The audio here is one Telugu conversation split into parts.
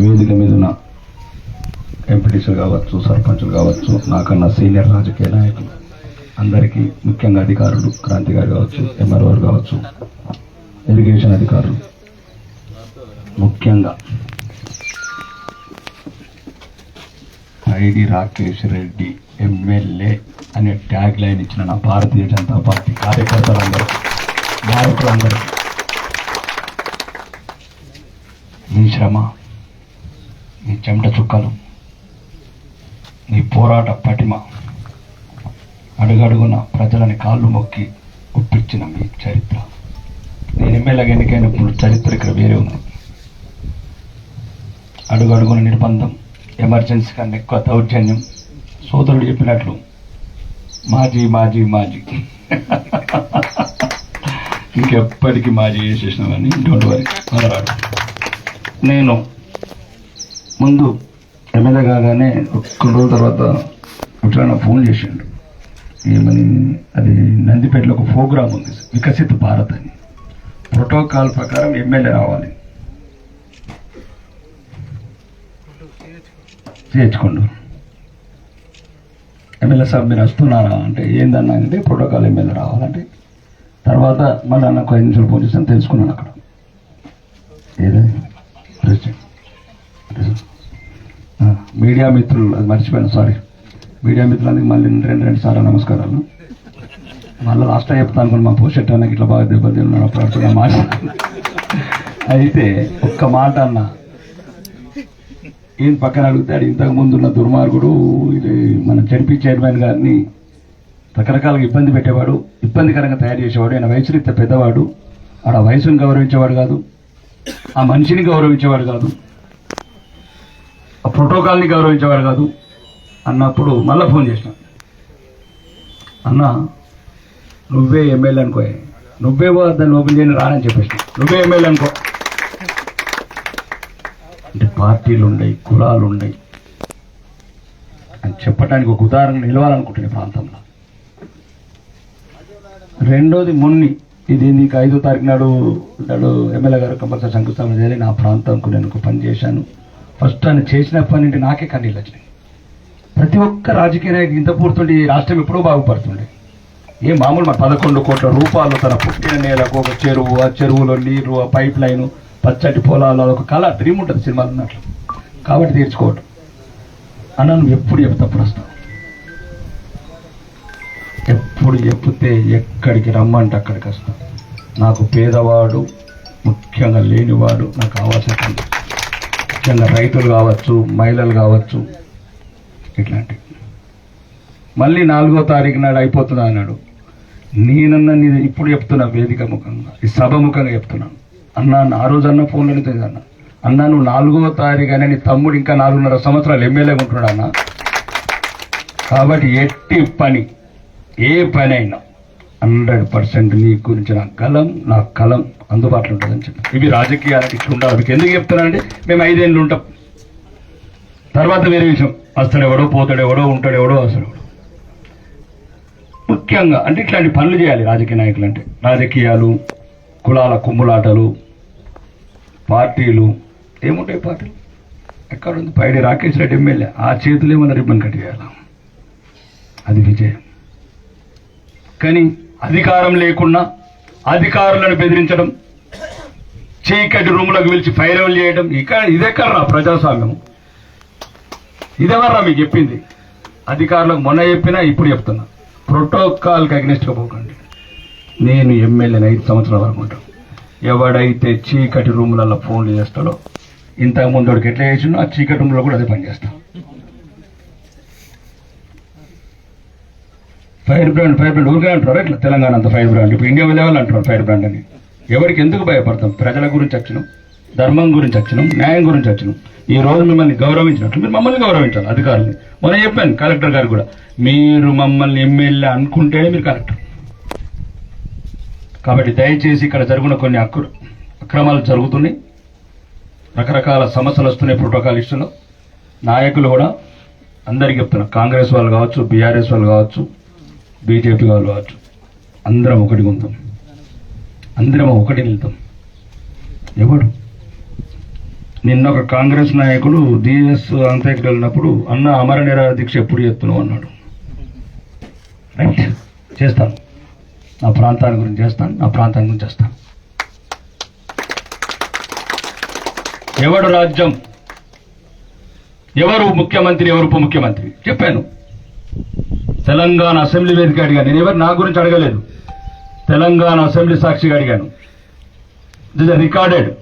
వేదిక మీద ఉన్న ఎంపీటీసీలు కావచ్చు సర్పంచులు కావచ్చు నాకన్నా సీనియర్ రాజకీయ నాయకులు అందరికీ ముఖ్యంగా అధికారులు క్రాంతి గారు కావచ్చు ఎంఆర్ఓ కావచ్చు ఇరిగేషన్ అధికారులు ముఖ్యంగా ఐడి రాకేష్ రెడ్డి ఎమ్మెల్యే అనే ట్యాగ్ లైన్ ఇచ్చిన నా భారతీయ జనతా పార్టీ కార్యకర్తలందరూ నాయకులందరికీ నీ శ్రమ నీ చెమట చుక్కలు నీ పోరాట పటిమ అడుగడుగున ప్రజలని కాళ్ళు మొక్కి ఒప్పించిన మీ చరిత్ర. నేను ఎమ్మెల్యేగా ఎన్నికైనప్పుడు చరిత్ర ఇక్కడ వేరే ఉంది. అడుగడుగున నిర్బంధం ఎమర్జెన్సీ కన్నా ఎక్కువ దౌర్జన్యం. సోదరుడు చెప్పినట్లు మాజీ మాజీ మాజీ. ఇంకెప్పటికీ మాజీ చేసేసినామని డోంట్ వరీ మొదలాడు నేను ముందు ఎమ్మెల్యే కాగానే కొన్ని రోజుల తర్వాత ఎప్పుడైనా ఫోన్ చేసిండు. ఏమని అది నందిపేటలో ఒక ప్రోగ్రామ్ ఉంది వికసిత్ భారత్ అని. ప్రోటోకాల్ ప్రకారం ఎమ్మెల్యే రావాలి. చేర్చుకోండు ఎమ్మెల్యే సార్ మీరు వస్తున్నారా అంటే ఏందన్నా అంటే ప్రోటోకాల్ ఎమ్మెల్యే రావాలంటే తర్వాత మళ్ళీ నాకు ఐదు నిమిషాలు ఫోన్ చేస్తాను తెలుసుకున్నాను అక్కడ. ఏదైనా మీడియా మిత్రులు అది మర్చిపోయాను సారీ మీడియా మిత్రులందరికీ మళ్ళీ రెండు రెండు సార్లు నమస్కారాలు. మళ్ళీ లాస్ట్ చెప్తాను అనుకోండి మా పోషెట్టానికి ఇట్లా బాగా దెబ్బతిన్నాడు అప్పుడు అప్పుడు మాట. అయితే ఒక్క మాట అన్న. ఈయన పక్కన అడుగుతాడు ఇంతకు ముందు ఉన్న దుర్మార్గుడు ఇది మన జడ్పీ చైర్మన్ గారిని రకరకాలుగా ఇబ్బంది పెట్టేవాడు ఇబ్బందికరంగా తయారు చేసేవాడు ఆయన వయసు రీత్యా పెద్దవాడు ఆడ వయసును గౌరవించేవాడు కాదు. ఆ మనిషిని గౌరవించేవాడు కాదు. ఆ ప్రోటోకాల్ని గౌరవించేవాడు కాదు. అన్నప్పుడు మళ్ళీ ఫోన్ చేసిన. అన్న నువ్వే ఎమ్మెల్యే అనుకో. నువ్వే దాన్ని ఓపెన్ చేయని రానని చెప్పేసి నువ్వే ఎమ్మెల్యే అనుకో. అంటే పార్టీలు ఉన్నాయి కులాలు ఉన్నాయి అని చెప్పడానికి ఒక ఉదాహరణ నిలవాలనుకుంటున్నాయి ప్రాంతంలో. రెండోది మొన్ని. ఇది నీకు ఐదో తారీఖు నాడు నాడు ఎమ్మెల్యే గారు కంపల్సరీ శంకుస్థాపన చేయాలి. నా ప్రాంతంకు నేను పని చేశాను. ఫస్ట్ ఆయన చేసిన పని నాకే కన్నీళ్ళు వచ్చినాయి. ప్రతి ఒక్క రాజకీయ నాయకుడు ఇంత పూర్తుండే ఈ రాష్ట్రం ఎప్పుడో బాగుపడుతుండే. ఏ మామూలు మన పదకొండు కోట్ల రూపాయలు తన పుట్టిన నేలకు ఒక చెరువు ఆ చెరువులో నీరు ఆ పైప్ లైన్ పచ్చటి పొలాలు ఒక కళ డ్రీమ్ ఉంటుంది సినిమాలు ఉన్నట్లు. కాబట్టి తీర్చుకోవటం. అన్న నువ్వు ఎప్పుడు చెప్తాప్పుడు ప్రస్తుతం ఎప్పుడు చెప్తే ఎక్కడికి రమ్మంటే అక్కడికి వస్తాను నాకు పేదవాడు ముఖ్యంగా లేనివాడు నాకు అవసరం ముఖ్యంగా రైతులు కావచ్చు మహిళలు కావచ్చు ఇట్లాంటివి మళ్ళీ నాలుగో తారీఖు నాడు అయిపోతున్నా అన్నాడు. నేనన్నా నేను ఇప్పుడు చెప్తున్నా వేదిక ముఖంగా ఈ సభ ముఖంగా చెప్తున్నాను అన్న ఆ రోజు అన్న ఫోన్లోనే అన్న. అన్న నువ్వు నాలుగో తారీఖు అని నీ తమ్ముడు ఇంకా నాలుగున్నర సంవత్సరాలు ఎమ్మెల్యే ఉంటున్నాడు అన్న. కాబట్టి ఎట్టి పని ఏ పని అయినా హండ్రెడ్ పర్సెంట్ నీ గురించి నా కలం నా కలం అందుబాటులో ఉంటుందని చెప్పి. ఇవి రాజకీయాలకి ఇట్లా ఉండాలి మీకు ఎందుకు చెప్తున్నానండి? మేము ఐదేళ్ళు ఉంటాం. తర్వాత వేరే విషయం. వస్తాడు ఎవడో పోతాడు ఎవడో ఉంటాడు ఎవడో వస్తాడు ఎవడో. ముఖ్యంగా అంటే ఇట్లాంటి పనులు చేయాలి రాజకీయ నాయకులు అంటే. రాజకీయాలు కులాల కుమ్ములాటలు పార్టీలు. ఏముంటాయి పార్టీలు? ఎక్కడ ఉంది పైడి రాకేష్ రెడ్డి ఎమ్మెల్యే. ఆ చేతులు ఏమన్నా రిబ్బన్ కట్ చేయాలి అది విజయం. కానీ అధికారం లేకుండా అధికారులను బెదిరించడం చీకటి రూములకు పిలిచి ఫైరవల్ చేయడం ఇక్కడ ఇదెక్కడరా ప్రజాస్వామ్యం? ఇదెవర్రా మీకు చెప్పింది? అధికారులకు మొన్న చెప్పినా ఇప్పుడు చెప్తున్నా. ప్రోటోకాల్కి అగ్నిస్ట్గా పోకండి. నేను ఎమ్మెల్యేని ఐదు సంవత్సరాల వరకు ఉంటాను ఎవడైతే చీకటి రూములలో ఫోన్లు చేస్తాడో ఇంతకు ముందు వాడికి ఎట్లా చేసినో ఆ చీకటి రూమ్లో కూడా అదే పని ఫైర్ బ్రాండ్ ఫైర్ బ్రాండ్ ఊరికే అంటారు ఇట్లా తెలంగాణ అంత ఫైర్ బ్రాండ్. ఇప్పుడు ఇండియా లెవెల్ అంటున్నారు ఫైర్ బ్రాండ్ అని. ఎవరికి ఎందుకు భయపడతాం? ప్రజల గురించి వచ్చినాం ధర్మం గురించి వచ్చినాం న్యాయం గురించి వచ్చినాం ఈ రోజు మిమ్మల్ని గౌరవించినట్లు మీరు మమ్మల్ని గౌరవించాలి అధికారులు మొన్న చెప్పాను కలెక్టర్ గారు కూడా. మీరు మమ్మల్ని ఎమ్మెల్యే అనుకుంటేనే మీరు కలెక్టర్. కాబట్టి దయచేసి ఇక్కడ జరిగిన కొన్ని అక్ర అక్రమాలు జరుగుతున్నాయి. రకరకాల సమస్యలు వస్తున్నాయి ప్రోటోకాల్ ఇష్యూలో. నాయకులు కూడా అందరికీ చెప్తున్నారు కాంగ్రెస్ వాళ్ళు కావచ్చు బీఆర్ఎస్ వాళ్ళు కావచ్చు బీజేపీ వాళ్ళు కావచ్చు అందరం ఒకటి ఉందాం అందరం ఒకటి వెళ్తాం. ఎవడు? నిన్న ఒక కాంగ్రెస్ నాయకుడు డిఎస్ అంత్యకి వెళ్ళినప్పుడు అన్న అమర నిరాహార దీక్ష ఎప్పుడు చేస్తున్నావు? అన్నాడు. రైట్ చేస్తాను. నా ప్రాంతాన్ని గురించి చేస్తాను. నా ప్రాంతాన్ని గురించి చేస్తాను. ఎవడు రాజ్యం? ఎవరు ముఖ్యమంత్రి? ఎవరు ఉప ముఖ్యమంత్రి? చెప్పాను. తెలంగాణ అసెంబ్లీ వేదిక అడిగాను. నేను ఎవరు? నా గురించి అడగలేదు. తెలంగాణ అసెంబ్లీ సాక్షిగా అడిగాను. This recorded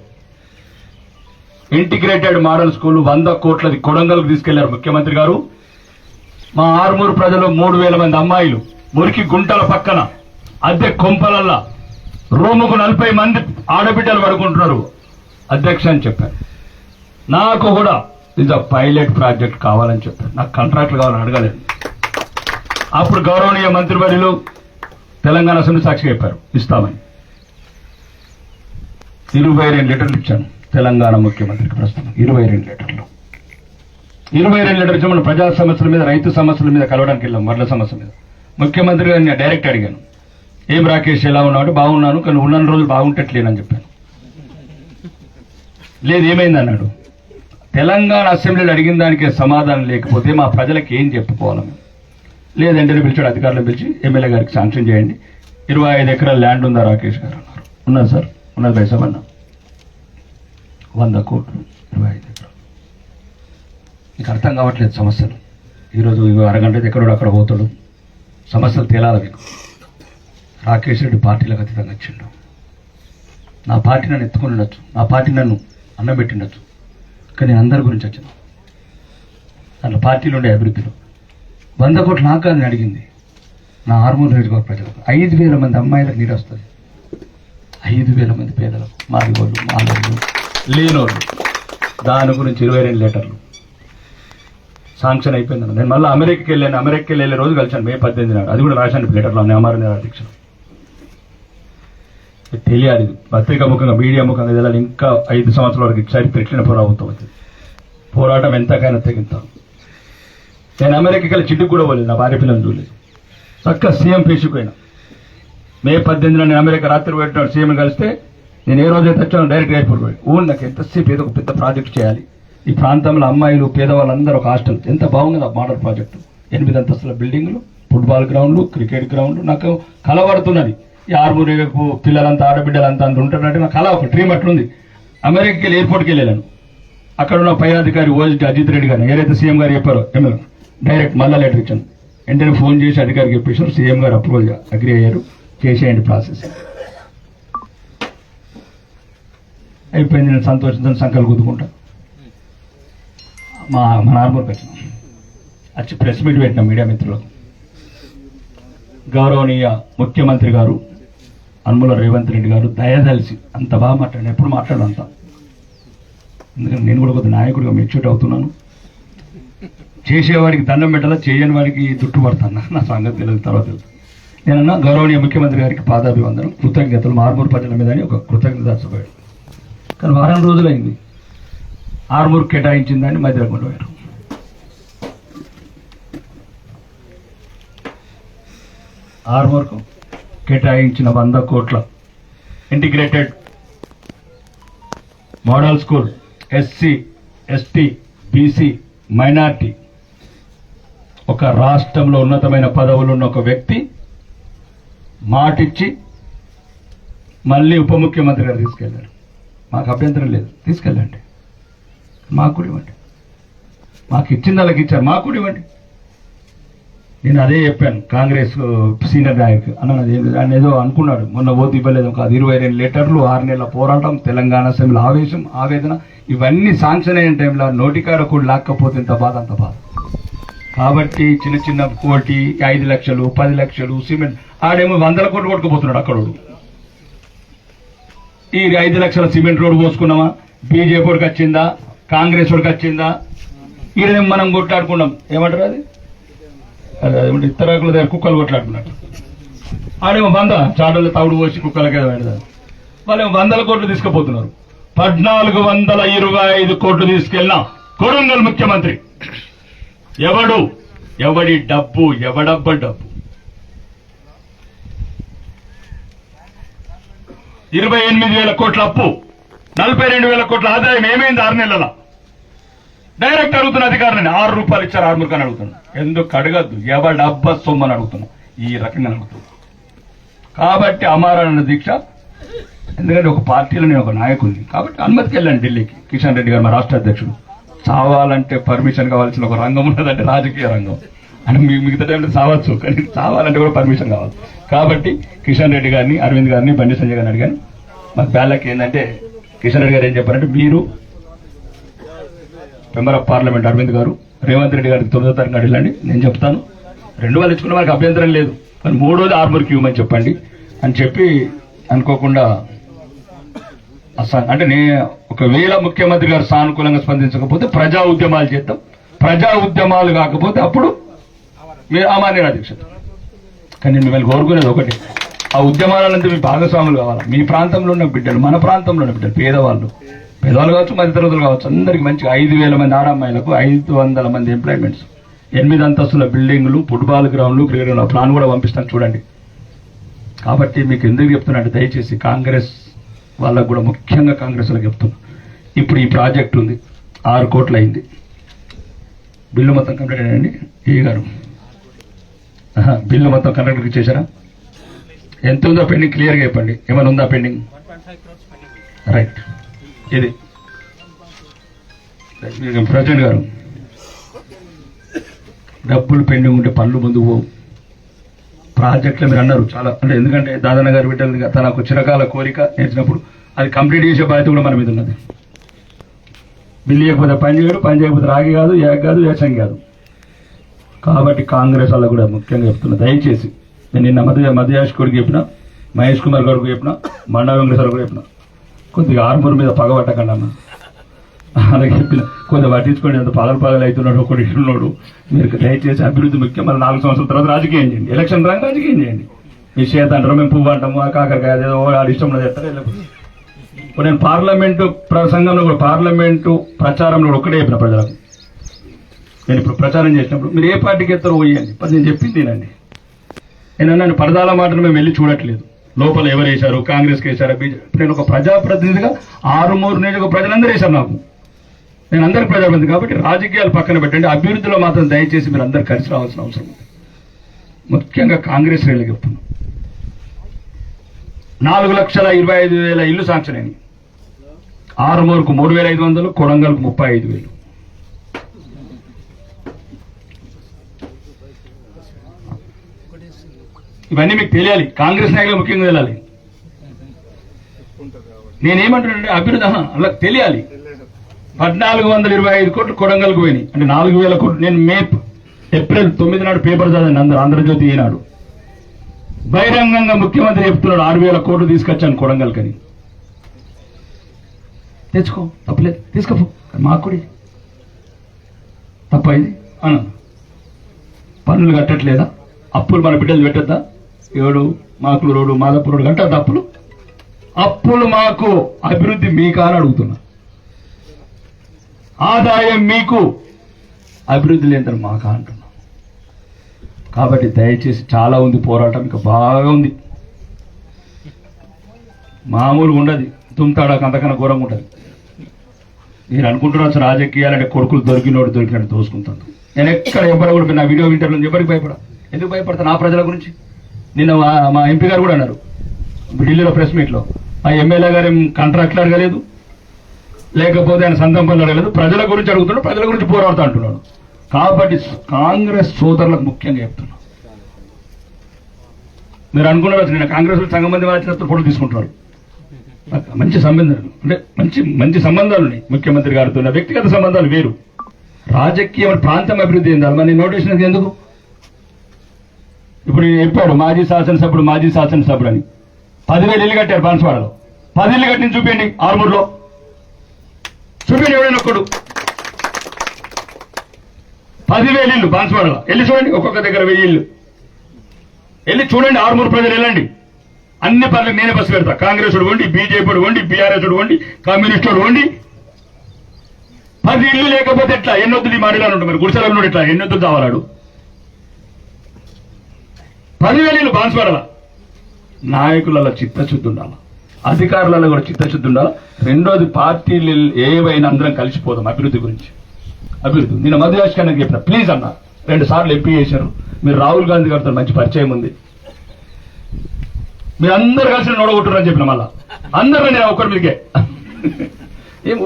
integrated model school వంద కోట్లది కొడంగల్కి తీసుకెళ్ళారు ముఖ్యమంత్రి గారు. మా ఆరుమూరు ప్రజలు మూడు వేల మంది అమ్మాయిలు. మురికి గుంటల పక్కన అద్దె కొంపలల్లా రూముకు నలభై మంది ఆడబిడ్డలు పడుకుంటున్నారు. అధ్యక్ష అని చెప్పారు. నాకు కూడా ఇది పైలట్ ప్రాజెక్ట్ కావాలని చెప్పారు. నాకు కాంట్రాక్ట్లు కావాలని అడగలేదు. అప్పుడు గౌరవనీయ మంత్రివర్యులు తెలంగాణ అసెంబ్లీ సాక్షిగా చెప్పారు. ఇస్తామని. ఇరవై రెండు లీటర్లు ఇచ్చాను తెలంగాణ ముఖ్యమంత్రికి ప్రస్తుతం. ఇరవై రెండు లీటర్లు. ఇరవై రెండు లీటర్లు ఇచ్చి ప్రజా సమస్యల మీద రైతు సమస్యల మీద కలవడానికి వెళ్ళాం వడ్ల సమస్య మీద. ముఖ్యమంత్రి గారిని నేను డైరెక్ట్ అడిగాను. ఏం రాకేష్ ఎలా ఉన్నాడు? బాగున్నాను కానీ ఉన్న రోజులు బాగుంటట్లేనని చెప్పాను. లేదు ఏమైంది అన్నాడు. తెలంగాణ అసెంబ్లీలో అడిగిన దానికి సమాధానం లేకపోతే మా ప్రజలకు ఏం చెప్పుకోవాలి? మేము లేదంటే పిలిచాడు అధికారులను పిలిచి ఎమ్మెల్యే గారికి శాంక్షన్ చేయండి. ఇరవై ఐదు ఎకరాల ల్యాండ్ ఉందా రాకేష్ గారు అన్నారు. ఉన్నది సార్ ఉన్నది పైసా అన్నా వంద కోట్లు ఇరవై ఐదు ఎకరాలు. మీకు అర్థం కావట్లేదు సమస్యలు. ఈరోజు అరగంట ఎక్కడో అక్కడ పోతాడు. సమస్యలు తేలాలి మీకు. రాకేష్ రెడ్డి పార్టీలకు అతీతంగా వచ్చిండు. నా పార్టీ నన్ను ఎత్తుకుని ఉండొచ్చు. నా పార్టీ నన్ను అన్నం పెట్టిండొచ్చు. కానీ నేను అందరి గురించి వచ్చిన దాంట్లో పార్టీలు ఉండే అభివృద్ధిలో. వంద కోట్లు నాకు కాదని అడిగింది. నా ఆర్మూర్ నియోజకవర్గ ప్రజలకు. ఐదు వేల మంది అమ్మాయిలకు నీరు వస్తుంది. ఐదు వేల మంది పేదలకు. మాదిగోళ్ళు మాలోళ్ళు లేనోళ్ళు. దాని గురించి ఇరవై రెండు లీటర్లు. శాంక్షన్ అయిపోయింది నేను మళ్ళీ అమెరికాకి వెళ్ళాను. అమెరికాకి వెళ్ళే రోజు కలిసాను మే పద్దెనిమిది నాడు. అది కూడా రాశాను లీటర్లో అమరణ అధ్యక్షుడు ఇది తెలియాలి. పత్రిక పత్రికా ముఖంగా మీడియా ముఖంగా తెలియాలి. ఇంకా ఐదు సంవత్సరాల వరకు చరిత్ర ఎట్లిన పోరాటం అది పోరాటం ఎంతకైనా తెగింతాం నేను అమెరికాకి వెళ్ళి చిట్టుకు కూడా పోలేదు నా భార్య పిల్లలు చూడలేదు. చక్కగా సీఎం పేసిపోయినా మే పద్దెనిమిదిన నేను అమెరికా రాత్రి పెట్టినాడు సీఎం కలిస్తే నేను ఏ రోజైతే వచ్చాను డైరెక్ట్ ఎయిర్పోర్ట్ పోయి ఊరు నాకు ఎంతసేపు ఏదో ఒక పెద్ద ప్రాజెక్ట్ చేయాలి. ఈ ప్రాంతంలో అమ్మాయిలు పేదవాళ్ళందరూ ఒక హాస్టల్. ఎంత బాగుంది ఆ మోడల్ ప్రాజెక్టు. ఎనిమిది అంతస్తుల బిల్డింగ్లు ఫుట్బాల్ గ్రౌండ్లు క్రికెట్ గ్రౌండ్ నాకు కలవడుతున్నది. ఈ ఆర్మూరేపు పిల్లలంతా ఆడబిడ్డలంతా అంత ఉంటారంటే నాకు కళ ఒక డ్రీమ్ అట్లుంది. అమెరికాకి వెళ్ళి ఎయిర్పోర్ట్కి వెళ్ళాను. అక్కడ ఉన్న పై అధికారి ఓజిటి అజిత్ రెడ్డి గారు ఏదైతే సీఎం గారు చెప్పారో ఎమ్మెల్యే. డైరెక్ట్ మళ్ళా లెటర్ ఇచ్చాను. వెంటనే ఫోన్ చేసి అధికారికి చెప్పేసారు సీఎం గారు అప్రూవల్ అగ్రి అయ్యారు. చేసేయండి ప్రాసెస్ అయిపోయింది. నేను సంతోషంతో సంకలు గుద్దుకుంటా. మా మా నార్మల్కి వచ్చినాం వచ్చి ప్రెస్ మీట్ పెట్టినాం మీడియా మిత్రులకు గౌరవనీయ ముఖ్యమంత్రి గారు అనుముల రేవంత్ రెడ్డి గారు దయదలిసి అంత బాగా మాట్లాడిన ఎప్పుడు మాట్లాడంతా ఎందుకంటే నేను కూడా కొద్ది నాయకుడిగా మెచ్యూర్ అవుతున్నాను. చేసేవాడికి దండం పెట్టాలా? చేయని వాడికి దుట్టు పడతాను నా సంగతి తెలియదు తర్వాత తెలుసు. నేనన్నా గౌరవనీయ ముఖ్యమంత్రి గారికి పాదాభివందనం. కృతజ్ఞతలు. మార్మూరు పట్టణం మీద అని ఒక కృతజ్ఞత సభ్యుడు కానీ వారం రోజులైంది. ఆర్మూర్ కేటాయించిందని మధ్యలో కొనిపోయారు ఆర్మూర్కు కేటాయించిన వంద కోట్ల integrated model school SC ST BC minority ఒక రాష్ట్రంలో ఉన్నతమైన పదవులు ఉన్న ఒక వ్యక్తి మాటిచ్చి మళ్ళీ ఉప ముఖ్యమంత్రి గారు తీసుకెళ్ళారు మాకు అభ్యంతరం లేదు. తీసుకెళ్ళండి. మాకు కూడా ఇవ్వండి. మాకు ఇచ్చిన వాళ్ళకి ఇచ్చారు. మాకు కూడా ఇవ్వండి. నేను అదే చెప్పాను. కాంగ్రెస్ సీనియర్ నాయకు అన్న ఆయన ఏదో అనుకున్నాడు. మొన్న ఓటు ఇవ్వలేదు. కాదు ఇరవై రెండు లీటర్లు ఆరు నెలల పోరాటం తెలంగాణ అసెంబ్లీ ఆవేశం ఆవేదన ఇవన్నీ శాంక్షన్ అయిన టైంలో నోటికాడ కూడా లాక్కపోతే ఇంత బాధ అంత బాధ. కాబట్టి చిన్న చిన్న కోటి ఐదు లక్షలు పది లక్షలు సిమెంట్. ఆడేమో వందల కోట్లు కొట్టుకుపోతున్నాడు అక్కడోడు. ఈ ఐదు లక్షల సిమెంట్ రోడ్డు పోసుకున్నామా? బీజేపీ వాడికి వచ్చిందా? కాంగ్రెస్ వాడికి వచ్చిందా? ఈడేమో మనం కొట్లాడుకున్నాం. ఏమంటారు అది? అదే అదేమంటే ఇతరాకుల దగ్గర కుక్కలు కొట్లాడుకున్నట్టు. ఆడేమో వంద. చాటలు తవుడు పోసి కుక్కలకే పెడతారు. వాళ్ళేమో వందల కోట్లు తీసుకుపోతున్నారు. పద్నాలుగు వందల ఇరవై ఐదు కోట్లు తీసుకెళ్ళిన కొడంగల్ ముఖ్యమంత్రి. ఎవడు? ఎవడి డబ్బు? ఎవడబ్బ డబ్బు? ఇరవై ఎనిమిది వేల కోట్ల అప్పు. నలభై రెండు వేల కోట్ల ఆదాయం ఏమైంది ఆరు నెలల? డైరెక్ట్ అడుగుతున్న అధికారులని ఆరు రూపాయలు ఇచ్చారు ఆరు మురుకని అడుగుతున్నా. ఎందుకు అడగద్దు? ఎవడబ్బ సొమ్మని అడుగుతున్నా. ఈ రకంగా అడుగుతున్నా. కాబట్టి అమారాన్న దీక్ష ఎందుకంటే ఒక పార్టీలో నేను ఒక నాయకుడిని కాబట్టి అనుమతికి వెళ్ళాను ఢిల్లీకి. కిషన్ రెడ్డి గారు మా రాష్ట్ర అధ్యక్షుడు. చావాలంటే పర్మిషన్ కావాల్సిన ఒక రంగం ఉన్నదంటే రాజకీయ రంగం. అంటే మీ మిగతా టైంలో చావచ్చు కానీ చావాలంటే కూడా పర్మిషన్ కావాలి. కాబట్టి కిషన్ రెడ్డి గారిని అరవింద్ గారిని బండి సంజయ్ గారిని అడిగాను. మాకు బ్యాలక్ ఏంటంటే కిషన్ రెడ్డి గారు ఏం చెప్పారంటే మీరు మెంబర్ ఆఫ్ పార్లమెంట్ అరవింద్ గారు రేవంత్ రెడ్డి గారికి తొమ్మిదో తారీఖు అడిగండి నేను చెప్తాను. రెండు వాళ్ళు ఇచ్చుకున్న వారికి అభ్యంతరం లేదు. కానీ మూడోది ఆర్మర్కి ఇవ్వమని చెప్పండి అని చెప్పి అనుకోకుండా అంటే నే ఒకవేళ ముఖ్యమంత్రి గారు సానుకూలంగా స్పందించకపోతే ప్రజా ఉద్యమాలు చేద్దాం. ప్రజా ఉద్యమాలు కాకపోతే అప్పుడు మీరు అమాన్య అధ్యక్షత కానీ నేను మిమ్మల్ని కోరుకునేది ఒకటి. ఆ ఉద్యమాలంటే మీ భాగస్వాములు కావాలి? మీ ప్రాంతంలో ఉన్న బిడ్డలు మన ప్రాంతంలో ఉన్న బిడ్డలు పేదవాళ్ళు. పేదవాళ్ళు కావచ్చు మధ్యతరగతులు కావచ్చు అందరికి మంచిగా ఐదు వేల మంది ఆడమ్మాయిలకు ఐదు వందల మంది ఎంప్లాయ్మెంట్స్. ఎనిమిది అంతస్తుల బిల్డింగులు ఫుట్బాల్ గ్రౌండ్లు క్రికెట్ ప్లాన్ కూడా పంపిస్తాను చూడండి. కాబట్టి మీకు ఎందుకు చెప్తున్నా దయచేసి కాంగ్రెస్ వాళ్ళకు కూడా ముఖ్యంగా కాంగ్రెస్ వాళ్ళకి చెప్తున్నా. ఇప్పుడు ఈ ప్రాజెక్ట్ ఉంది ఆరు కోట్లు అయింది బిల్లు మొత్తం కంప్లీట్ అయ్యండి ఏ గారు? ఆహా, బిల్లు మొత్తం కంప్లీట్ చేశారా? ఎంత ఉందో పెండింగ్ క్లియర్గా చెప్పండి. ఏమైనా ఉందా పెండింగ్? రైట్. ఇది. ప్రెసిడెంట్ గారు డబ్బులు పెండింగ్ ఉంటే పనులు ముందు పోవు. ప్రాజెక్టులు మీరు అన్నారు చాలా. అంటే ఎందుకంటే దాదన్న గారు బిడ్డలు తనకు చిరకాల కోరిక నేర్చినప్పుడు అది కంప్లీట్ చేసే బాధ్యత కూడా మన మీద ఉన్నది. బిల్లు చేయకపోతే పని చేయడు పని చేయకపోతే రాగి కాదు ఏక కాదు వేషం కాదు. కాబట్టి కాంగ్రెస్ వాళ్ళు కూడా ముఖ్యంగా చెప్తున్నా దయచేసి. నేను నిన్న మధ్య మధ్యాష్ కొడుకు చెప్పిన మహేష్ కుమార్ గారు చెప్పిన మండా వెంకటేశ్వర కూడా చెప్పిన. కొద్దిగా ఆర్మూర్ మీద పగబట్టకండి అన్న. అలాగే చెప్పిన కొంత పట్టించుకోండి ఎంత పగలు పగలు అవుతున్నాడు ఒకటి ఉన్నాడు. మీరు దయచేసి అభివృద్ధి ముఖ్యం. మళ్ళీ నాలుగు సంవత్సరాల తర్వాత రాజకీయం చేయండి. ఎలక్షన్ రాగా రాజకీయం చేయండి. మీ చేత అంటారు మేము పువ్వు అంటాము ఆ కాకరకాయ అదేదో వాడు ఇష్టం ఉన్నది ఇప్పుడు నేను పార్లమెంటు ప్రసంగంలో కూడా పార్లమెంటు ప్రచారంలో కూడా ఒకటే చెప్పిన ప్రజలకు. నేను ఇప్పుడు ప్రచారం చేసినప్పుడు మీరు ఏ పార్టీకి ఎత్తారో పోయండి. పది నేను చెప్పింది తినండి నేను నన్ను పరదాల మాటను మేము వెళ్ళి చూడట్లేదు. లోపల ఎవరు వేశారు? కాంగ్రెస్కి వేశారా? బీజేపీ నేను ఒక ప్రజాప్రతినిధిగా ఆరు మూడు నియోజక ప్రజలందరూ వేశారు నాకు. నేను అందరి ప్రజాప్రతినిధి కాబట్టి రాజకీయాలు పక్కన పెట్టండి. అభివృద్ధిలో మాత్రం దయచేసి మీరు అందరు కలిసి రావాల్సిన అవసరం ఉంది. ముఖ్యంగా కాంగ్రెస్ శ్రేణులకు చెప్తున్నాను నాలుగు లక్షల ఇరవై ఐదు వేల ఇల్లు శాంక్షన్ అయినాయి ఆరుమూరుకు మూడు వేల ఐదు వందలు కొడంగల్కు ముప్పై ఐదు వేలు. ఇవన్నీ మీకు తెలియాలి. కాంగ్రెస్ నాయకులు ముఖ్యంగా తెలియాలి. నేనేమంటున్నానంటే అభివృద్ధి అలా తెలియాలి. పద్నాలుగు వందల ఇరవై ఐదు కోట్లు కొడంగల్కు పోయినాయి. అంటే నాలుగు వేల కోట్లు. నేను మే ఏప్రిల్ తొమ్మిది నాడు పేపర్ చదివాను. అందరు ఆంధ్రజ్యోతి ఈనాడు. బహిరంగంగా ముఖ్యమంత్రి చెప్తున్నాడు ఆరు వేల కోట్లు తీసుకొచ్చాను కొడంగల్కని తెచ్చుకో తప్పలేదు తీసుకపో. మాకు కూడా తప్ప ఇది అన్న పన్నులు కట్టట్లేదా? అప్పులు మన బిడ్డలు పెట్టద్దా? ఏడు మాకులు రోడ్డు మాదాపూర్ రోడ్డు కట్టద్దా అప్పులు అప్పులు మాకు అభివృద్ధి మీకా అని అడుగుతున్నా. ఆదాయం మీకు. అభివృద్ధి లేదని మాకు అంటున్నాం. కాబట్టి దయచేసి చాలా ఉంది పోరాటం ఇంకా బాగా ఉంది. మామూలుగా ఉండదు. తుమ్తాడాక అంతకన్నా ఘోరంగా ఉంటుంది. మీరు అనుకుంటున్నారు రాజకీయాలంటే కొడుకులు దొరికినోడు దొరికినట్టు దోసుకుంటాను. నేను ఎక్కడ ఎవరు కూడా నా వీడియో ఇంటర్వ్యూ ఎవరికి భయపడా? ఎందుకు భయపడతా నా ప్రజల గురించి? నిన్న మా- మా ఎంపీ గారు కూడా అన్నారు. ఢిల్లీలో ప్రెస్ మీట్లో. మా ఎమ్మెల్యే గారు ఏం కాంట్రాక్ట్లు అడగలేదు లేకపోతే ఆయన సంతం పనులు అడగలేదు. ప్రజల గురించి అడుగుతున్నాడు ప్రజల గురించి పోరాడుతూ అంటున్నాడు. కాబట్టి కాంగ్రెస్ సోదరులకు ముఖ్యంగా చెప్తున్నాను మీరు అనుకున్నారు నేను కాంగ్రెస్ సంఘం మంది వచ్చినప్పుడు ఫోటో తీసుకుంటున్నారు మంచి సంబంధాలు. అంటే మంచి మంచి సంబంధాలు ఉన్నాయి. ముఖ్యమంత్రి గారితో వ్యక్తిగత సంబంధాలు వేరు. రాజకీయ ప్రాంతం అభివృద్ధి చెందాలి. మరి నేను నోటీస్ ఎందుకు? ఇప్పుడు నేను చెప్పాడు మాజీ శాసనసభ్యుడు మాజీ శాసనసభ్యుడు అని. పదివేలు ఇల్లు కట్టారు బాన్స్వాడలో. పది ఇల్లు కట్టింది చూపించండి ఆరుమూరులో. చూపించండి ఎవడైనా ఒక్కడు పదివేలు ఇల్లు బాన్స్వాడలో. వెళ్ళి చూడండి ఒక్కొక్క దగ్గర వెయ్యి ఇల్లు. వెళ్ళి చూడండి ఆరుమూరు ప్రజలు వెళ్ళండి. అన్ని పనులకు నేనే బస్సు పెడతా. కాంగ్రెస్ వండి బీజేపీ వండి బీఆర్ఎస్ వండి కమ్యూనిస్ట్ వండి పది ఇల్లు లేకపోతే ఎట్లా? ఎన్నొద్దులు ఈ మాడిలో ఉంటుంది మరి? గుడిసెలలో ఎట్లా? ఎన్నొద్దులు కావాలాడు పదివేలు ఇల్లు బాన్స్వాడల. నాయకులలో చిత్తశుద్ధి ఉండాలా? అధికారులలో కూడా చిత్తశుద్ధి ఉండాలి? రెండోది పార్టీలు ఏవైనా అందరం కలిసిపోదాం అభివృద్ధి గురించి. అభివృద్ధి. నేను మధురాజ్ కన్నా చెప్పిన ప్లీజ్ అన్న రెండు సార్లు ఎంపీ చేశారు. మీరు రాహుల్ గాంధీ గారితో మంచి పరిచయం ఉంది. మీరు అందరు కలిసి నోడగొట్టురని చెప్పిన మళ్ళా. అందరూ నేను ఒకరి మీదకే. ఏం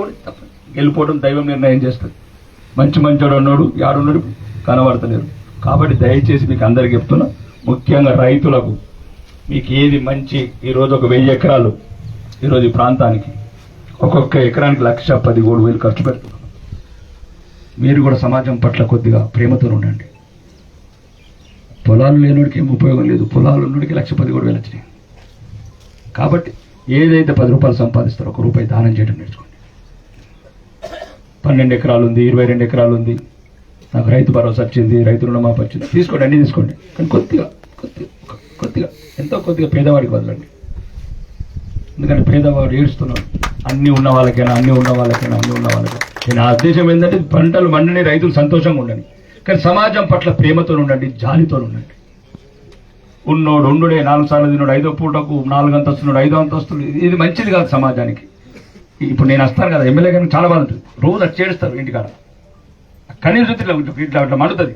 వెళ్ళిపోవడం దైవం నిర్ణయం చేస్తుంది. మంచి మంచోడు అన్నాడు యాడున్నాడు కనబడతలేరు కాబట్టి దయచేసి మీకు అందరికి చెప్తున్నా ముఖ్యంగా రైతులకు మీకు ఏది మంచి ఈరోజు ఒక వెయ్యి ఎకరాలు ఈరోజు ఈ ప్రాంతానికి. ఒక్కొక్క ఎకరానికి లక్ష పది వేలు ఖర్చు పెడుతున్నాం. మీరు కూడా సమాజం పట్ల కొద్దిగా ప్రేమతో ఉండండి. పొలాలు లేనుడికి ఏం ఉపయోగం లేదు. పొలాలు ఉన్నడికి లక్ష పది కూడా వేలు వచ్చినాయి. కాబట్టి ఏదైతే పది రూపాయలు సంపాదిస్తారో ఒక రూపాయి దానం చేయడం నేర్చుకోండి. పన్నెండు ఎకరాలు ఉంది ఇరవై రెండు ఎకరాలు ఉంది. నాకు రైతు భరోసా వచ్చింది రైతు రుణమాపి వచ్చింది. తీసుకోండి అన్నీ తీసుకోండి. కానీ కొద్దిగా కొద్దిగా కొద్దిగా ఎంతో కొద్దిగా పేదవాడికి వదలండి. ఎందుకంటే పేదవాడు ఏడుస్తున్నాడు. అన్ని ఉన్న వాళ్ళకైనా అన్ని ఉన్న వాళ్ళకైనా అన్ని ఉన్న వాళ్ళకైనా. నేను నా ఉద్దేశం ఏంటంటే పంటలు మండని రైతులు సంతోషంగా ఉండండి. కానీ సమాజం పట్ల ప్రేమతో ఉండండి జాలితో ఉండండి. ఉన్నోడు ఉండుడే నాలుగు సార్లు తిన్నాడు ఐదో పూటకు నాలుగు అంతస్తున్నాడు ఐదో అంతస్తులు. ఇది మంచిది కాదు సమాజానికి. ఇప్పుడు నేను వస్తాను కదా ఎమ్మెల్యే కానీ చాలా బాధ ఉంటుంది. రోజు అది చేస్తారు ఇంటికాడ. కనీసం ఇట్లా ఇట్లా మండుతుంది.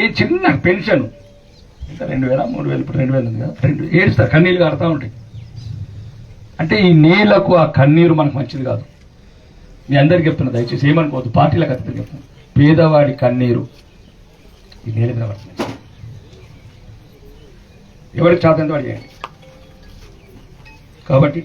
ఏ చిన్న పెన్షన్ ఇంకా రెండు వేల? మూడు వేలు? ఇప్పుడు రెండు వేలు ఉంది కదా? రెండు ఏడుస్తారు కన్నీళ్ళు కడతా ఉంటాయి. అంటే ఈ నీళ్ళకు ఆ కన్నీరు మనకు మంచిది కాదు. మీ అందరికి చెప్తున్నా దయచేసి ఏమనుకోవద్దు. పార్టీలకు అతను చెప్తున్నా. పేదవాడి కన్నీరు ఈ నేల మీద పడుతుంది. ఎవరికి చాతంత వాడు చేయండి. కాబట్టి